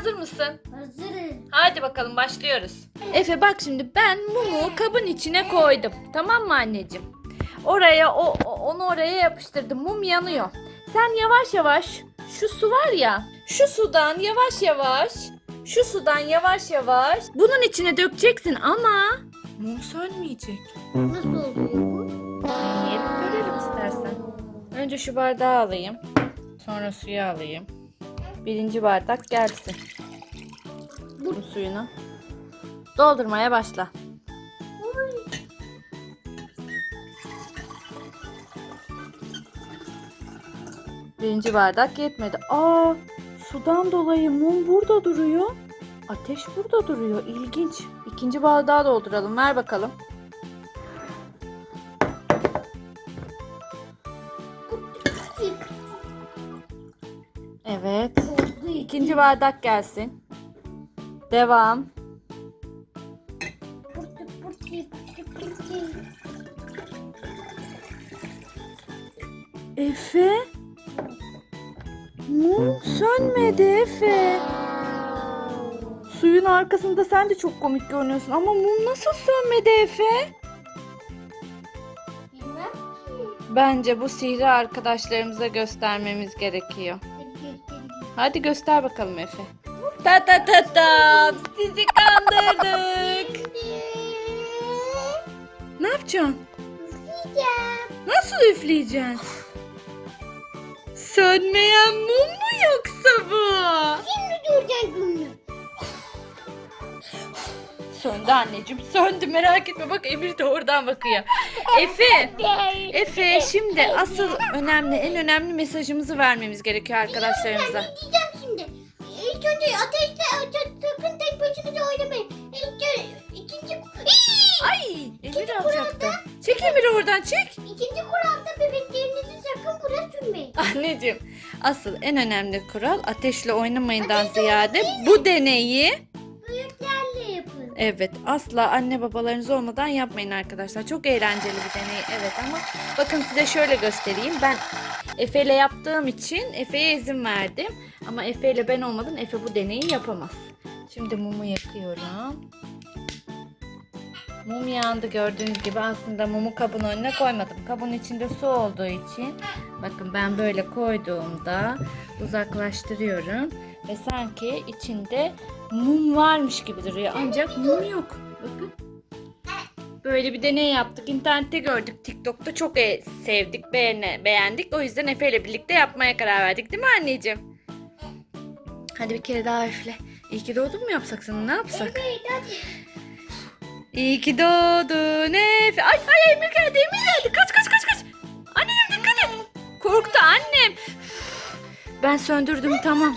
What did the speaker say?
hazır mısın? Hazırım. Hadi bakalım başlıyoruz. Efe bak şimdi ben mumu kabın içine koydum. Tamam mı anneciğim? Oraya o, onu oraya yapıştırdım. Mum yanıyor. Sen yavaş yavaş şu su var ya. Şu sudan yavaş yavaş şu sudan yavaş yavaş bunun içine dökeceksin ama mum sönmeyecek. Nasıl oluyor bu? Deneyelim görelim istersen. Önce şu bardağı alayım. Sonra suyu alayım. Birinci bardak gelsin. Bu suyunu. Doldurmaya başla. Birinci bardak yetmedi. Aa, sudan dolayı mum burada duruyor. Ateş burada duruyor. İlginç. İkinci bardağı dolduralım. Ver bakalım. Evet. İkinci bardak gelsin. Devam. Efe? Mum sönmedi Efe. Suyun arkasında sen de çok komik görünüyorsun ama mum nasıl sönmedi Efe? Bilmem ki. Bence bu sihri arkadaşlarımıza göstermemiz gerekiyor. Hadi göster bakalım Efe. Ta ta ta ta. Sizi kandırdık. Ne yapacaksın? Yiyeceğim. Nasıl üfleyeceksin? Sönmeyen mum mu yoksa bu? Söndü anneciğim söndü merak etme bak Emir de oradan bakıyor. Efe Efe şimdi asıl önemli en önemli mesajımızı vermemiz gerekiyor arkadaşlarımıza. Diyeceğim şimdi. İlk önce ateşle ateş, sakın tek başınıza oynamayın. İlk önce ikinci! Ay Emir alacaktı. Çek Emir'i oradan çek. ikinci kuralda bebeklerinizi sakın buraya sürmeyin. Anneciğim asıl en önemli kural ateşle oynamayından ziyade bu deneyi. Evet asla anne babalarınız olmadan yapmayın arkadaşlar. Çok eğlenceli bir deney evet ama bakın size şöyle göstereyim. Ben Efe ile yaptığım için Efe'ye izin verdim. Ama Efe ile ben olmadan Efe bu deneyi yapamaz. Şimdi mumu yakıyorum. Mum yandı gördüğünüz gibi aslında mumu kabın önüne koymadım. Kabın içinde su olduğu için bakın ben böyle koyduğumda uzaklaştırıyorum ve sanki içinde mum varmış gibi duruyor ancak mum yok. Bakın. Böyle bir deney yaptık. İnternette gördük. TikTok'ta çok e- sevdik, beğene, beğendik. O yüzden Efe ile birlikte yapmaya karar verdik. Değil mi anneciğim? Hadi bir kere daha üfle. İyi ki doğdun mu yapsak sana? Ne yapsak? Evet hadi. İyi ki doğdun Efe. Ay ay Emir geldi Emir geldi. Kaç kaç kaç kaç. Anneciğim dikkat et. Korktu annem. Ben söndürdüm tamam.